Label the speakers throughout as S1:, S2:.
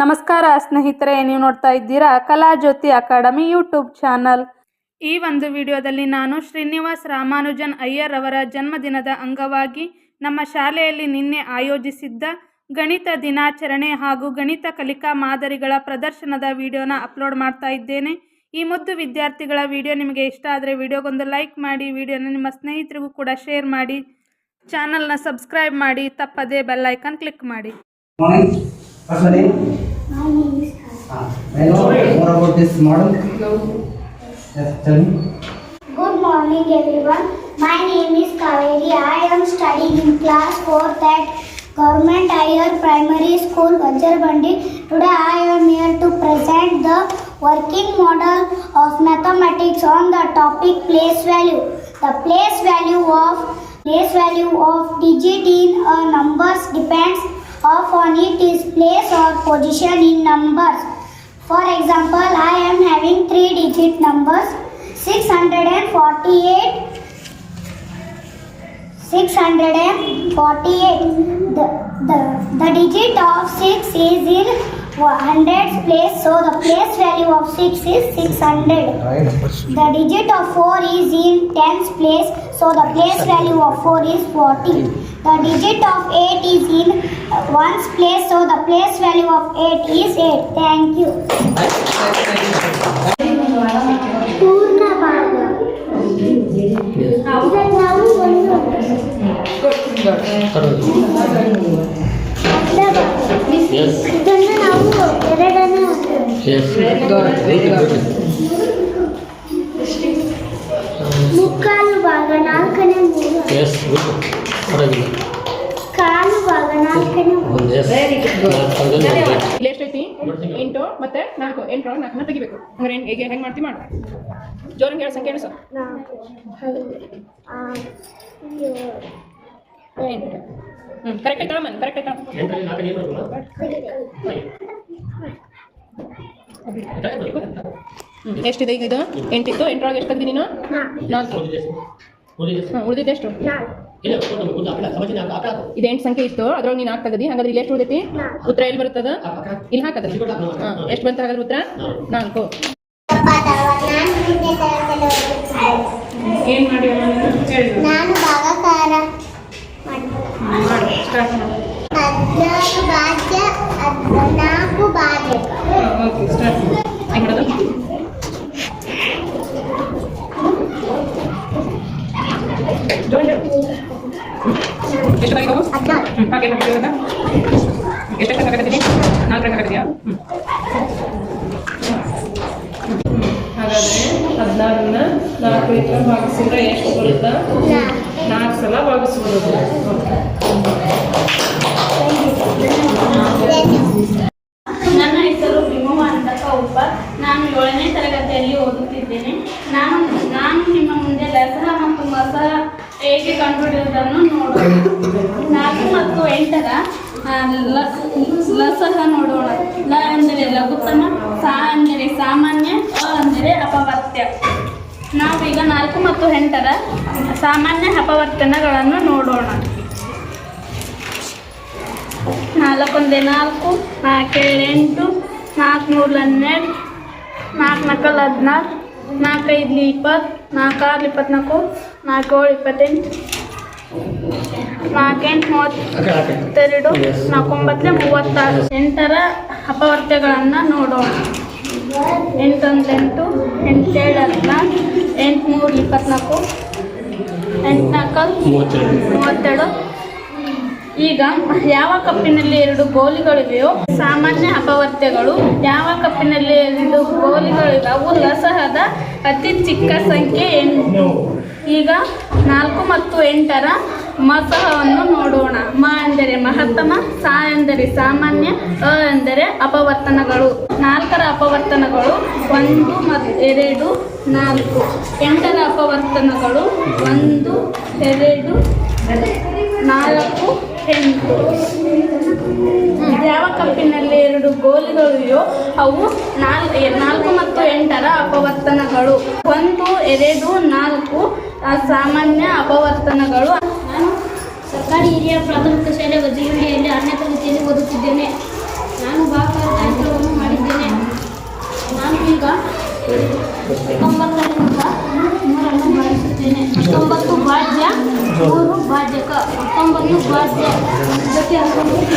S1: ನಮಸ್ಕಾರ ಸ್ನೇಹಿತರೆ ನೀವು ನೋಡ್ತಾ ಇದ್ದೀರಾ ಕಲಾಜ್ಯೋತಿ ಅಕಾಡೆಮಿ ಯೂಟ್ಯೂಬ್ ಚಾನಲ್ ಈ ಒಂದು ವಿಡಿಯೋದಲ್ಲಿ ನಾನು ಶ್ರೀನಿವಾಸ್ ರಾಮಾನುಜನ್ ಅಯ್ಯರ್ ಅವರ ಜನ್ಮದಿನದ ಅಂಗವಾಗಿ ನಮ್ಮ ಶಾಲೆಯಲ್ಲಿ ನಿನ್ನೆ ಆಯೋಜಿಸಿದ್ದ ಗಣಿತ ದಿನಾಚರಣೆ ಹಾಗೂ ಗಣಿತ ಕಲಿಕಾ ಮಾದರಿಗಳ ಪ್ರದರ್ಶನದ ವಿಡಿಯೋನ ಅಪ್ಲೋಡ್ ಮಾಡ್ತಾ ಇದ್ದೇನೆ ಈ ಮುದ್ದು ವಿದ್ಯಾರ್ಥಿಗಳ ವಿಡಿಯೋ ನಿಮಗೆ ಇಷ್ಟ ಆದರೆ ವಿಡಿಯೋಗೊಂದು ಲೈಕ್ ಮಾಡಿ ವಿಡಿಯೋನ ನಿಮ್ಮ ಸ್ನೇಹಿತರಿಗೂ ಕೂಡ ಶೇರ್ ಮಾಡಿ ಚಾನಲ್ನ ಸಬ್ಸ್ಕ್ರೈಬ್ ಮಾಡಿ ತಪ್ಪದೇ ಬೆಲ್ಲೈಕನ್ ಕ್ಲಿಕ್ ಮಾಡಿ
S2: hello, what about this model? Yes, tell me. Good morning, everyone. My name is Kaveri. I am studying in class 4th at Government Higher Primary School, Vajrabandi. Today, I am here to present the working model of mathematics on the topic place value. The place value of place value of digit in a uh, numbers depends of on it is place or position in numbers. For example, I am having three digit numbers 648. 648. The, the, the digit of 6 is in hundred place, so the place value of 6 is 600. The digit of 4 is in 10's place, so the place value of 4 is 40. The digit of 8 is in 1's place, so the place value of 8 is 8. Thank you. ಪೂರ್ಣ ಮುಕ್ಕಾಲು ಭಾಗ ನಾಲ್ಕನೇ ಮೂರು ಕಾಲು ಭಾಗ ನಾಲ್ಕನೇ ಇಲ್ಲಿ ಎಷ್ಟೈತಿ ಎಂಟು ಮತ್ತೆ ನಾಲ್ಕು ಎಂಟು
S3: ನಾಲ್ಕನ್ನ ತೆಗಿಬೇಕು ಅಂದ್ರೆ ಹೇಗೆ ಹೆಂಗೆ ಮಾಡ್ತೀವಿ ಮಾಡ ಜೋರಂಗೆ ಹೇಳ ಸಂಖ್ಯೆ ಸರ್ ಹ್ಞೂ ಕರೆಕ್ಟ್ ಆಯ್ತಾ ಮನ್ ಕರೆಕ್ಟ್ ಆಯ್ತಾ ಎಷ್ಟಿದೆ ಈಗ ಇದು ಎಂಟಿತ್ತು ಎಂಟರೊಳಗೆ ಎಷ್ಟು ತೆಗ್ದಿ ನೀನು ನಾಲ್ಕು ಹಾಂ ಎಷ್ಟು ಇದು ಎಂಟು ಸಂಖ್ಯೆ ಇತ್ತು ಅದ್ರೊಳಗೆ ನೀನು ಹಾಕಿ ತಗದಿ ಹಾಗಾದ್ರೆ ಇಲ್ಲಿ ಎಷ್ಟು ಉಳಿದೈತಿ ಉತ್ತರ ಎಲ್ಲಿ ಬರ್ತದ ಇಲ್ಲಿ ಹಾಕದ ಹಾಂ ಎಷ್ಟು ಬಂತ ಹಾಗಾದ್ರೆ ಉತ್ತರ ನಾಲ್ಕು
S4: ಭಾಗಿಸಿದ್ರೆ ಎಷ್ಟು ನಾಲ್ಕು ಸಲ ನನ್ನ ಹೆಸರು ಭೀಮವ ಅಂತಕ ಒಬ್ಬ ನಾನು ಏಳನೇ ತರಗತಿಯಲ್ಲಿ ಓದುತ್ತಿದ್ದೇನೆ ನಾನು ನಾನು ನಿಮ್ಮ ಮುಂದೆ ಲಸರ ಮತ್ತು ಮಸರ ಹೇಗೆ ಕಂಡುಹಿಡಿಯುವುದನ್ನು ನೋಡೋಣ ನಾಲ್ಕು ಮತ್ತು ಎಂಟರ ಲಸಹ ನೋಡೋಣ ಲ ಅಂದರೆ ಲಘುತ್ತಮ ಸಾ ಅಂದರೆ ಸಾಮಾನ್ಯ ಅಂದರೆ ಅಪವರ್ತ್ಯ ನಾವೀಗ ನಾಲ್ಕು ಮತ್ತು ಎಂಟರ ಸಾಮಾನ್ಯ ಅಪವರ್ತನಗಳನ್ನು ನೋಡೋಣ ನಾಲ್ಕೊಂದೇ ನಾಲ್ಕು ನಾಲ್ಕೇಳು ಎಂಟು ನಾಲ್ಕು ಮೂರು ಹನ್ನೆರಡು ನಾಲ್ಕು ನಾಲ್ಕಲ್ಲಿ ಹದಿನಾರು ನಾಲ್ಕೈದು ಇಪ್ಪತ್ತು ನಾಲ್ಕಾರು ಇಪ್ಪತ್ನಾಲ್ಕು ನಾಲ್ಕೇಳು ಇಪ್ಪತ್ತೆಂಟು ನಾಲ್ಕೆಂಟು ಮೂವತ್ತೆರಡು ನಾಲ್ಕೊಂಬತ್ತನೇ ಮೂವತ್ತಾರು ಎಂಟರ ಅಪವರ್ತಗಳನ್ನು ನೋಡೋಣ ಎಂಟೊಂದೆಂಟು ಎಂಟೇಳು ಹದಿನಾಲ್ಕು ಎಂಟುನೂರು ಇಪ್ಪತ್ನಾಲ್ಕು ಎಂಟುನಾಲ್ಕು ಮೂವತ್ತೆರಡು ಈಗ ಯಾವ ಕಪ್ಪಿನಲ್ಲಿ ಎರಡು ಗೋಲಿಗಳಿವೆಯೋ ಸಾಮಾನ್ಯ ಅಪವರ್ತ್ಯಗಳು ಯಾವ ಕಪ್ಪಿನಲ್ಲಿ ಎರಡು ಗೋಲಿಗಳಿವೆ ಅವು ಲಸಹದ ಅತಿ ಚಿಕ್ಕ ಸಂಖ್ಯೆ ಎಂಟು ಈಗ ನಾಲ್ಕು ಮತ್ತು ಎಂಟರ ಮಸಹವನ್ನು ನೋಡೋಣ ಮ ಎಂದರೆ ಮಹತ್ತಮ ಸಾ ಎಂದರೆ ಸಾಮಾನ್ಯ ಅ ಎಂದರೆ ಅಪವರ್ತನಗಳು ನಾಲ್ಕರ ಅಪವರ್ತನಗಳು ಒಂದು ಮತ್ತು ಎರಡು ನಾಲ್ಕು ಎಂಟರ ಅಪವರ್ತನಗಳು ಒಂದು ಎರಡು ನಾಲ್ಕು ಎಂಟು ಕಪ್ಪಿನಲ್ಲಿ ಎರಡು ಗೋಲುಗಳಿವೆ ಅವು ನಾಲ್ಕು ನಾಲ್ಕು ಮತ್ತು ಎಂಟರ ಅಪವರ್ತನಗಳು ಒಂದು ಎರಡು ನಾಲ್ಕು ಸಾಮಾನ್ಯ ಅಪವರ್ತನಗಳು ನಾನು ಸರ್ಕಾರಿ ಹಿರಿಯ ಪ್ರಾಥಮಿಕ ಶಾಲೆ ವಜಗಿರಿಯಲ್ಲಿ ಅರನೇ ತರಗತಿಯಲ್ಲಿ ಓದುತ್ತಿದ್ದೇನೆ ನಾನು ಭಾಗವನ್ನು ಮಾಡಿದ್ದೇನೆ ನಾನು ಈಗ ಹತ್ತೊಂಬತ್ತರಿಂದ ಮೂರನ್ನು ಭಾವಿಸುತ್ತೇನೆ ಹತ್ತೊಂಬತ್ತು ಭಾಜ್ಯ ಮೂರು ಭಾಜಕ ಹತ್ತೊಂಬತ್ತು ಬಾಧ್ಯ ಜೊತೆ ಹತ್ತೊಂಬತ್ತು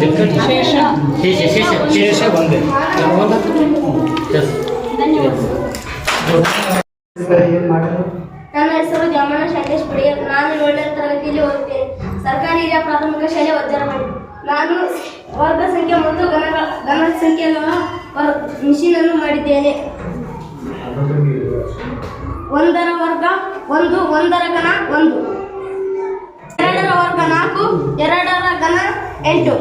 S4: ತಿಳ್ಕೊಂಡು ಶೇಷ ಶೇಷ ನನ್ನ ಹೆಸರು ಜಮನ ಶಂಕೇಶ್ ಪಡಿಯರ್ ನಾನು ಏಳನೇ ತರಗತಿಯಲ್ಲಿ ಓದುತ್ತೇನೆ ಸರ್ಕಾರಿ ಹಿರಿಯ ಪ್ರಾಥಮಿಕ ಶಾಲೆ ವಜ್ರಮಣಿ ನಾನು ವರ್ಗ ಸಂಖ್ಯೆ ಮತ್ತು ಗಣ ಘನ ಸಂಖ್ಯೆಗಳ ಮಿಷಿನ್ ಅನ್ನು ಮಾಡಿದ್ದೇನೆ ಒಂದರ ವರ್ಗ ಒಂದು ಒಂದರ ಘನ ಒಂದು ಎರಡರ ವರ್ಗ ನಾಲ್ಕು ಎರಡರ ಘನ ಎಂಟು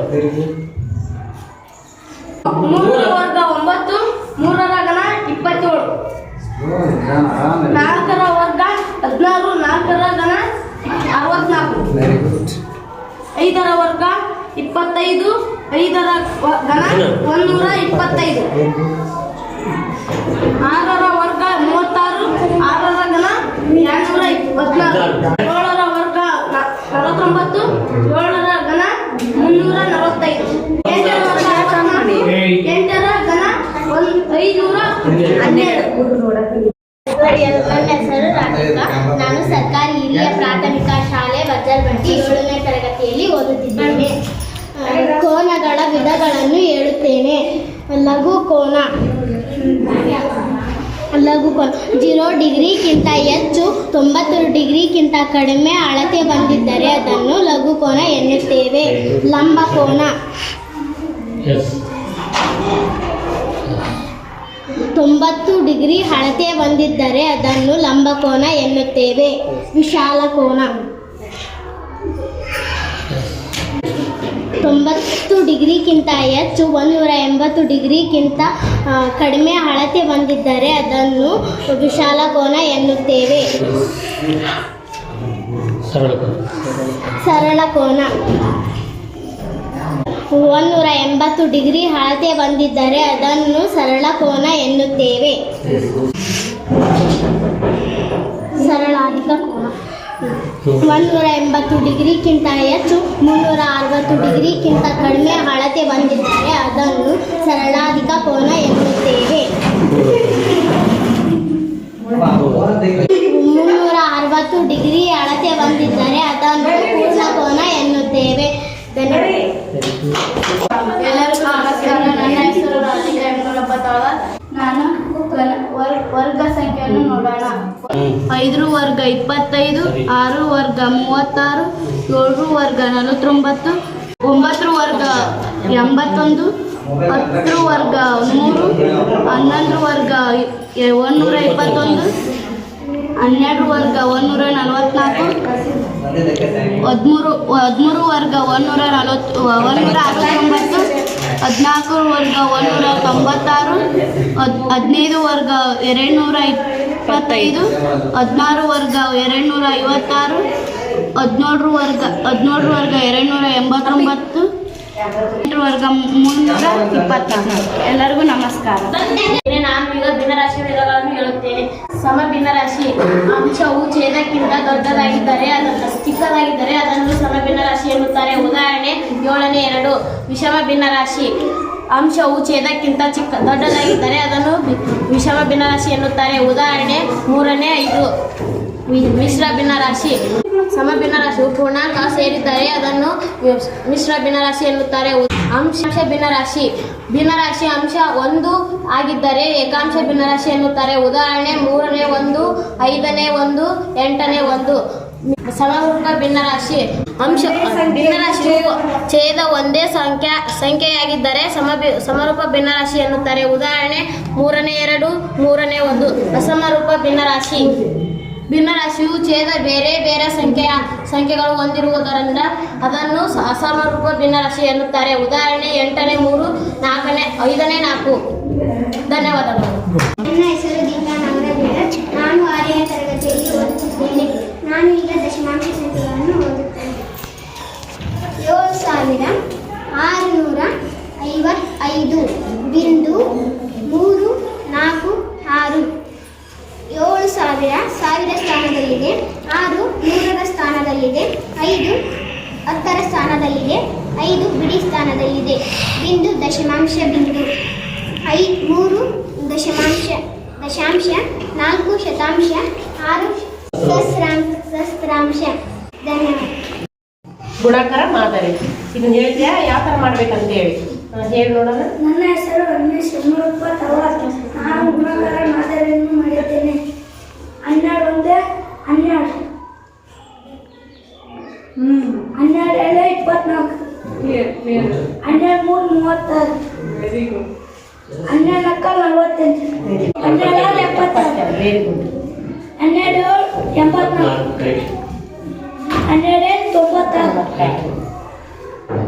S4: ಮೂರರ ವರ್ಗ ಒಂಬತ್ತು ಮೂರರ ಘನ ಇಪ್ಪತ್ತೇಳು ನಾಲ್ಕರ ವರ್ಗ ಹದಿನಾರು ನಾಲ್ಕರ ಘನ ಅರವತ್ನಾಲ್ಕು ಐದರ ವರ್ಗ ಇಪ್ಪತ್ತೈದು ಐದರ ಘನ ಒಂದೂರ ಇಪ್ಪತ್ತೈದು ಆರರ ವರ್ಗ ಮೂವತ್ತಾರು ಆರರ ಘನ ಎರಡುನೂರ ಹದಿನಾರು ಏಳರ ನಲವತ್ತೊಂಬತ್ತು ಏಳರ ಘನ ಮುನ್ನೂರ ನಲವತ್ತೈದು ಎಂಟರ ಘನ ಒಂದು ಐನೂರ ಹನ್ನೆರಡು ಹೆಸರು ನಾನು ಸರ್ಕಾರಿ ಹಿರಿಯ ಪ್ರಾಥಮಿಕ ಶಾಲೆ ಬಟ್ಟಿ ಏಳನೇ ತರಗತಿಯಲ್ಲಿ ಓದುತ್ತಿದ್ದೇನೆ ಕೋನಗಳ ವಿಧಗಳನ್ನು ಹೇಳುತ್ತೇನೆ ಲಘು ಕೋನ ಲಘು ಜೀರೋ ಡಿಗ್ರಿಗಿಂತ ಹೆಚ್ಚು ತೊಂಬತ್ತು ಡಿಗ್ರಿಗಿಂತ ಕಡಿಮೆ ಅಳತೆ ಬಂದಿದ್ದರೆ ಅದನ್ನು ಲಘುಕೋನ ಎನ್ನುತ್ತೇವೆ ಲಂಬಕೋನ ತೊಂಬತ್ತು ಡಿಗ್ರಿ ಅಳತೆ ಬಂದಿದ್ದರೆ ಅದನ್ನು ಲಂಬಕೋನ ಎನ್ನುತ್ತೇವೆ ಕೋನ ತೊಂಬತ್ತು ಡಿಗ್ರಿಗಿಂತ ಹೆಚ್ಚು ನೂರ ಎಂಬತ್ತು ಡಿಗ್ರಿಗಿಂತ ಕಡಿಮೆ ಅಳತೆ ಬಂದಿದ್ದರೆ ಅದನ್ನು ವಿಶಾಲ ಕೋನ ಎನ್ನುತ್ತೇವೆ ಸರಳ ಕೋನ ಒಂದೂರ ಎಂಬತ್ತು ಡಿಗ್ರಿ ಅಳತೆ ಬಂದಿದ್ದರೆ ಅದನ್ನು ಸರಳ ಕೋನ ಎನ್ನುತ್ತೇವೆ ಸರಳ ಅಧಿಕ ಕೋನ ಒಂದೂರ ಎಂಬತ್ತು ಡಿಗ್ರಿಗಿಂತ ಹೆಚ್ಚು ಮುನ್ನೂರ ಅರವತ್ತು ಡಿಗ್ರಿಗಿಂತ ಕಡಿಮೆ ಅಳತೆ ಬಂದಿದ್ದರೆ ಅದನ್ನು ಸರಳಾಧಿಕ ಕೋನ ಎನ್ನುತ್ತೇವೆ ಮುನ್ನೂರ ಅರವತ್ತು ಡಿಗ್ರಿ ಅಳತೆ ಬಂದಿದ್ದರೆ ಅದನ್ನು ಪೂರ್ಣ ಕೋನ ಎನ್ನುತ್ತೇವೆ ನಾನು ವರ್ಗ ಐದರ ವರ್ಗ ಇಪ್ಪತ್ತೈದು ಆರು ವರ್ಗ ಮೂವತ್ತಾರು ಏಳರ ವರ್ಗ ನಲವತ್ತೊಂಬತ್ತು ಒಂಬತ್ತರ ವರ್ಗ ಎಂಬತ್ತೊಂದು ಹತ್ತು ವರ್ಗ ನೂರು ಹನ್ನೊಂದು ವರ್ಗ ಒಂದೂರ ಇಪ್ಪತ್ತೊಂದು ಹನ್ನೆರಡು ವರ್ಗ ಒಂದೂರ ನಲವತ್ನಾಲ್ಕು ಹದಿಮೂರು ಹದಿಮೂರು ವರ್ಗ ಒಂದೂರ ನಲವತ್ತು ಒಂದೂರ ಅರವತ್ತೊಂಬತ್ತು ಹದಿನಾಲ್ಕು ವರ್ಗ ಒಂದೂರ ತೊಂಬತ್ತಾರು ಹದಿನೈದು ವರ್ಗ ಎರಡು ನೂರ ಇಪ್ಪತ್ತೈದು ಹದಿನಾರು ವರ್ಗ ಎರಡುನೂರ ಐವತ್ತಾರು ಹದಿನೇಳು ವರ್ಗ ಹದಿನೇಳು ವರ್ಗ ಎರಡುನೂರ ಎಂಬತ್ತೊಂಬತ್ತು ವರ್ಗ ಮುನ್ನೂರ ಇಪ್ಪತ್ತಾರು ಎಲ್ಲರಿಗೂ ನಮಸ್ಕಾರ ನಾನು ಈಗ ಭಿನ್ನರಾಶಿ ವಿಧಗಳನ್ನು ಹೇಳುತ್ತೇನೆ ಸಮ ಭಿನ್ನರಾಶಿ ಅಂಶವು ಛೇದಕ್ಕಿಂತ ದೊಡ್ಡದಾಗಿದ್ದರೆ ಅದನ್ನು ಚಿಕ್ಕದಾಗಿದ್ದರೆ ಅದನ್ನು ಸಮ ಭಿನ್ನರಾಶಿ ಎನ್ನುತ್ತಾರೆ ಉದಾಹರಣೆ ಏಳನೇ ಎರಡು ವಿಷಮ ಭಿನ್ನರಾಶಿ ಅಂಶವು ಛೇದಕ್ಕಿಂತ ಚಿಕ್ಕ ದೊಡ್ಡದಾಗಿದ್ದರೆ ಅದನ್ನು ವಿಷಮ ಭಿನ್ನರಾಶಿ ಎನ್ನುತ್ತಾರೆ ಉದಾಹರಣೆ ಮೂರನೇ ಐದು ಮಿಶ್ರ ಭಿನ್ನರಾಶಿ ಸಮ ಭಿನ್ನರಾಶಿ ಪೂರ್ಣಾಂಕ ಸೇರಿದ್ದರೆ ಅದನ್ನು ಮಿಶ್ರ ಭಿನ್ನರಾಶಿ ಎನ್ನುತ್ತಾರೆ ಅಂಶ ಭಿನ್ನರಾಶಿ ಭಿನ್ನರಾಶಿ ಅಂಶ ಒಂದು ಆಗಿದ್ದರೆ ಏಕಾಂಶ ಭಿನ್ನರಾಶಿ ಎನ್ನುತ್ತಾರೆ ಉದಾಹರಣೆ ಮೂರನೇ ಒಂದು ಐದನೇ ಒಂದು ಎಂಟನೇ ಒಂದು ಸಮರೂಪ ಭಿನ್ನರಾಶಿ ಅಂಶ ಭಿನ್ನರಾಶಿಯು ಛೇದ ಒಂದೇ ಸಂಖ್ಯಾ ಸಂಖ್ಯೆಯಾಗಿದ್ದರೆ ಸಮಭಿ ಸಮರೂಪ ಭಿನ್ನರಾಶಿ ಎನ್ನುತ್ತಾರೆ ಉದಾಹರಣೆ ಮೂರನೇ ಎರಡು ಮೂರನೇ ಒಂದು ಅಸಮರೂಪ ಭಿನ್ನರಾಶಿ ಭಿನ್ನರಾಶಿಯು ಛೇದ ಬೇರೆ ಬೇರೆ ಸಂಖ್ಯೆಯ ಸಂಖ್ಯೆಗಳು ಹೊಂದಿರುವುದರಿಂದ ಅದನ್ನು ಅಸಮರೂಪ ಭಿನ್ನರಾಶಿ ಎನ್ನುತ್ತಾರೆ ಉದಾಹರಣೆ ಎಂಟನೇ ಮೂರು ನಾಲ್ಕನೇ ಐದನೇ ನಾಲ್ಕು ಧನ್ಯವಾದಗಳು ಹೆಸರು ನಾನು ಅಂಶ ಧನ್ಯವಾದ
S1: ಗುಣಾಕಾರ ಮಾದರಿ ಇದನ್ನ ಹೇಳ್ತೀಯಾ ಯಾವ ಥರ ಮಾಡ್ಬೇಕಂತ ಹೇಳಿ ಹೇಳಿ ನೋಡೋಣ ನನ್ನ ಹೆಸರು ರಮೇಶ್ ಯಮೂರಪ್ಪ ತವಾರ್
S4: ನಾನು ಗುಣಾಕರ ಮಾದರಿಯನ್ನು ಮಾಡಿದ್ದೇನೆ ಹನ್ನೆರಡು ಒಂದೇ ಹನ್ನೆರಡು ಹ್ಮ್ ಎಲ್ಲ ಇಪ್ಪತ್ನಾಲ್ಕು ಹನ್ನೆರಡು ಮೂರು ಮೂವತ್ತಾರು ವೆರಿ ಗುಡ್ ಹನ್ನೆರಡು ಅಕ್ಕ ನಲವತ್ತೆಂಟು ಹನ್ನೆರಡು ಎಪ್ಪತ್ತಾರು ಹನ್ನೆರಡು ಎಂಬತ್ನಾಲ್ಕು ಹನ್ನೆರಡು ತೊಂಬತ್ತಾರು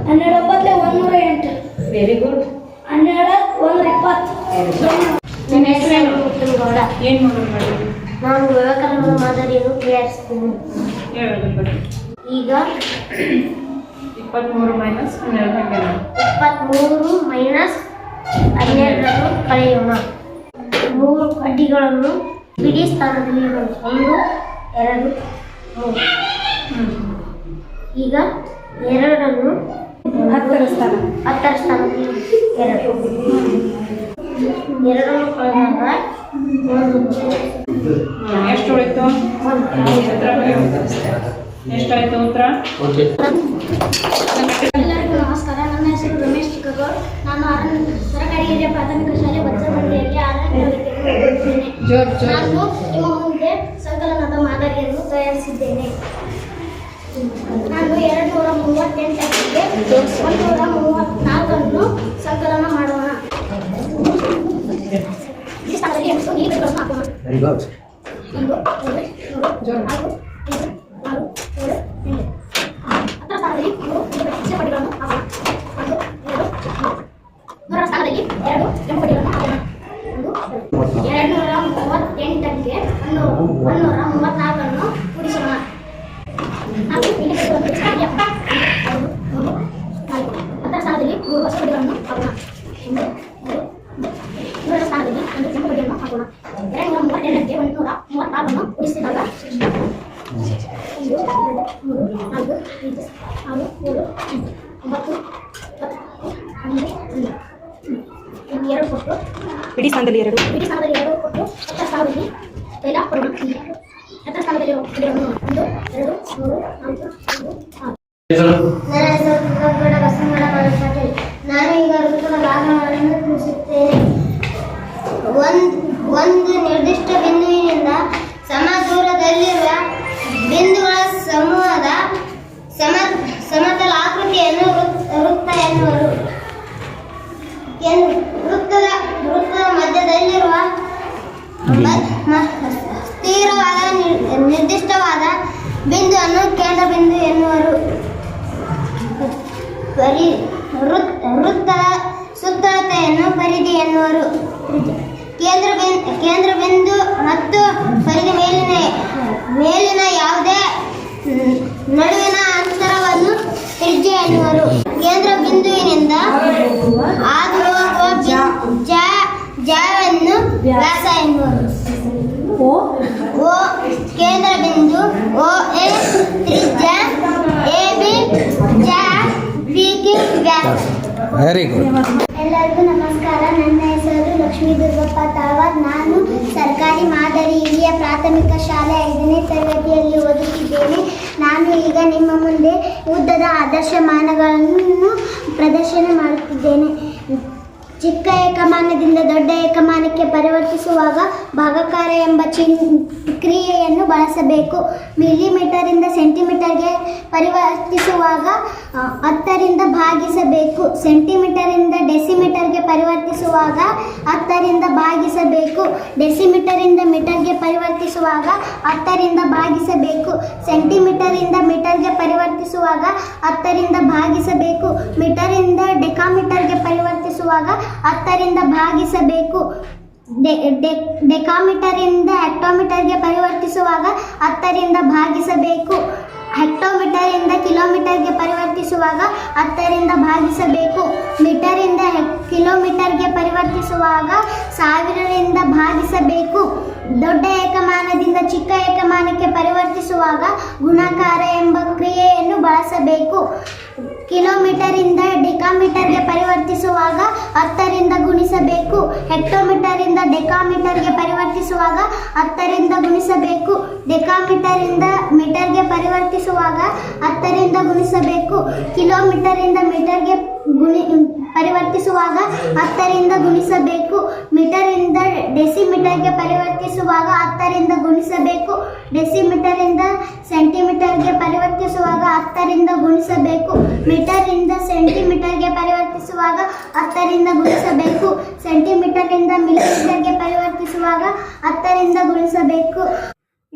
S4: ಹನ್ನೆರಡೊಂಬತ್ತಲೆ ಒಂದೂರ ಎಂಟು ವೆರಿ ಗುಡ್ ಹನ್ನೆರಡು ಒಂದು ಇಪ್ಪತ್ತು ನಿಮ್ಮ ಹೆಸರೇನು ಗೌಡ ಏನು ಮಾಡೋದು ನಾನು ವಿವೇಕಾನಂದ ಮಾದರಿಯನ್ನು ತಯಾರಿಸ್ತೀನಿ ಈಗ
S1: ಇಪ್ಪತ್ತ್ಮೂರು ಮೈನಸ್ ಹನ್ನೆರಡು
S4: ಇಪ್ಪತ್ತ್ಮೂರು ಮೈನಸ್ ಹನ್ನೆರಡನ್ನು ಕಳೆಯೋಣ ಮೂರು ಕಡ್ಡಿಗಳನ್ನು ಬಿಡಿ ಸ್ಥಾನದಲ್ಲಿ ಒಂದು ಎರಡು ಮೂರು ಈಗ ಎರಡನ್ನು ಹತ್ತರ ಸ್ಥಾನ ಹತ್ತರ ಸ್ಥಾನದಲ್ಲಿ ಎರಡು ಎರಡನ್ನು ಕಳೆದಾಗ ಒಂದು
S1: ಎಷ್ಟು ಉಳಿತು ಎಷ್ಟಾಯ್ತು ಉತ್ತರ
S4: ನಮಸ್ಕಾರ ನನ್ನ ಹೆಸರು ರಮೇಶ್ ಚಿಕ್ಕಗೋಡ್ ನಾನು ಆರನ್ ಸರಕಾರಿ ಹಿರಿಯ ಪ್ರಾಥಮಿಕ ಶಾಲೆ ಬಚ್ಚಮಂಡಿಯಲ್ಲಿ ಆರನೇ ತರಗತಿಯನ್ನು ನಾನು ನಿಮ್ಮ ಮುಂದೆ ಸಂಕಲನದ ಮಾದರಿಯನ್ನು ತಯಾರಿಸಿದ್ದೇನೆ ನಾನು ಎರಡು ನೂರ ಮೂವತ್ತೆಂಟಕ್ಕೆ ಒಂದೂರ ಮೂವತ್ನಾಲ್ಕನ್ನು ಸಂಕಲನ ಮಾಡೋಣ ಈ ಸ್ಥಳದಲ್ಲಿ ಎಂಟು ನೀರು ಹಾಕೋಣ ಎನ್ನುವರು ಕೇಂದ್ರ ಕೇಂದ್ರ ಬಿಂದು ಮತ್ತು ಪರಿಧಿ ಮೇಲಿನ ಮೇಲಿನ ಯಾವುದೇ ನಡುವಿನ ಅಂತರವನ್ನು ತ್ರಿಜ್ಯ ಎನ್ನುವರು ಕೇಂದ್ರ ಬಿಂದುವಿನಿಂದ ಹಾದುಹೋಗುವ ಜಾವನ್ನು ವ್ಯಾಸ ಎನ್ನುವರು ಓ ಕೇಂದ್ರ ಬಿಂದು ಓ ಎ ತ್ರಿಜ್ಯ ಎ ಬಿ ಜಾ
S1: ವೆರಿ ಗುಡ್
S4: ಎಲ್ಲರಿಗೂ ನಮಸ್ಕಾರ ನನ್ನ ಹೆಸರು ಲಕ್ಷ್ಮೀ ದುರ್ಗಪ್ಪ ತಾವರ್ ನಾನು ಸರ್ಕಾರಿ ಮಾದರಿ ಹಿರಿಯ ಪ್ರಾಥಮಿಕ ಶಾಲೆ ಐದನೇ ತರಗತಿಯಲ್ಲಿ ಓದುತ್ತಿದ್ದೇನೆ ನಾನು ಈಗ ನಿಮ್ಮ ಮುಂದೆ ಉದ್ದದ ಆದರ್ಶ ಮಾನಗಳನ್ನು ಪ್ರದರ್ಶನ ಮಾಡುತ್ತಿದ್ದೇನೆ ಚಿಕ್ಕ ಏಕಮಾನದಿಂದ ದೊಡ್ಡ ಏಕಮಾನಕ್ಕೆ ಪರಿವರ್ತಿಸುವಾಗ ಭಾಗಕಾರ ಎಂಬ ಚಿನ್ ಕ್ರಿಯೆಯನ್ನು ಬಳಸಬೇಕು ಮಿಲಿಮೀಟರಿಂದ ಸೆಂಟಿಮೀಟರ್ಗೆ ಪರಿವರ್ತಿಸುವಾಗ ಹತ್ತರಿಂದ ಭಾಗಿಸಬೇಕು ಸೆಂಟಿಮೀಟರಿಂದ ಡೆಸಿಮೀಟರ್ಗೆ ಪರಿವರ್ತಿಸುವಾಗ ಹತ್ತರಿಂದ ಭಾಗಿಸಬೇಕು ಡೆಸಿಮೀಟರಿಂದ ಮೀಟರ್ಗೆ ಪರಿವರ್ತಿಸುವಾಗ ಹತ್ತರಿಂದ ಭಾಗಿಸಬೇಕು ಸೆಂಟಿಮೀಟರಿಂದ ಮೀಟರ್ಗೆ ಪರಿವರ್ತಿಸುವಾಗ ಹತ್ತರಿಂದ ಭಾಗಿಸಬೇಕು ಮೀಟರಿಂದ ಡೆಕಾಮೀಟರ್ಗೆ ಪರಿವರ್ತಿಸುವಾಗ ಹತ್ತರಿಂದ ಭಾಗಿಸಬೇಕು ಡೆಕಾಮೀಟರಿಂದ ಹೆಕ್ಟೋಮೀಟರ್ಗೆ ಪರಿವರ್ತಿಸುವಾಗ ಹತ್ತರಿಂದ ಭಾಗಿಸಬೇಕು ಹೆಕ್ಟೋಮೀಟರಿಂದ ಕಿಲೋಮೀಟರ್ಗೆ ಪರಿವರ್ತಿಸುವಾಗ ಹತ್ತರಿಂದ ಭಾಗಿಸಬೇಕು ಮೀಟರಿಂದ ಕಿಲೋಮೀಟರ್ಗೆ ಪರಿವರ್ತಿಸುವಾಗ ಸಾವಿರದಿಂದ ಭಾಗಿಸಬೇಕು ದೊಡ್ಡ ಏಕಮಾನದಿಂದ ಚಿಕ್ಕ ಏಕಮಾನಕ್ಕೆ ಪರಿವರ್ತಿಸುವಾಗ ಗುಣಾಕಾರ ಎಂಬ ಕ್ರಿಯೆಯನ್ನು ಬಳಸಬೇಕು ಕಿಲೋಮೀಟರ್ ಕಿಲೋಮೀಟರಿಂದ ಡೆಕಾಮೀಟರ್ಗೆ ಪರಿವರ್ತಿಸುವಾಗ ಹತ್ತರಿಂದ ಗುಣಿಸಬೇಕು ಹೆಕ್ಟೋಮೀಟರ್ ಡೆಕಾಮೀಟರ್ ಡೆಕಾಮೀಟರ್ಗೆ ಪರಿವರ್ತಿಸುವಾಗ ಹತ್ತರಿಂದ ಗುಣಿಸಬೇಕು ಡೆಕಾಮೀಟರ್ ಮೀಟರ್ ಮೀಟರ್ಗೆ ಪರಿವರ್ತಿಸುವಾಗ ಹತ್ತರಿಂದ ಗುಣಿಸಬೇಕು ಕಿಲೋಮೀಟರ್ ಇಂದ ಮೀಟರ್ಗೆ ಗೆ ಪರಿವರ್ತಿಸುವಾಗ ಹತ್ತರಿಂದ ಗುಣಿಸಬೇಕು ಮೀಟರ್ ಇಂದ ಡೆಸಿ ಮೀಟರ್ಗೆ ಪರಿವರ್ತಿಸುವಾಗ ಹತ್ತರಿಂದ ಗುಣಿಸಬೇಕು ಡೆಸಿಮೀಟರಿಂದ ಸೆಂಟಿಮೀಟರ್ಗೆ ಪರಿವರ್ತಿಸುವಾಗ ಹತ್ತರಿಂದ ಗುಣಿಸಬೇಕು ಮೀಟರಿಂದ ಸೆಂಟಿಮೀಟರ್ಗೆ ಪರಿವರ್ತಿಸುವಾಗ ಹತ್ತರಿಂದ ಗುಣಿಸಬೇಕು ಸೆಂಟಿಮೀಟರಿಂದ ಮಿಲಿಮೀಟರ್ಗೆ ಪರಿವರ್ತಿಸುವಾಗ ಹತ್ತರಿಂದ ಗುಣಿಸಬೇಕು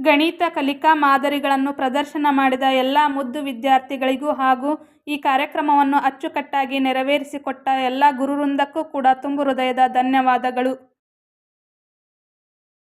S1: ಗಣಿತ ಕಲಿಕಾ ಮಾದರಿಗಳನ್ನು ಪ್ರದರ್ಶನ ಮಾಡಿದ ಎಲ್ಲ ಮುದ್ದು ವಿದ್ಯಾರ್ಥಿಗಳಿಗೂ ಹಾಗೂ ಈ ಕಾರ್ಯಕ್ರಮವನ್ನು ಅಚ್ಚುಕಟ್ಟಾಗಿ ನೆರವೇರಿಸಿಕೊಟ್ಟ ಎಲ್ಲ ಗುರುವೃಂದಕ್ಕೂ ಕೂಡ ತುಂಬು ಹೃದಯದ ಧನ್ಯವಾದಗಳು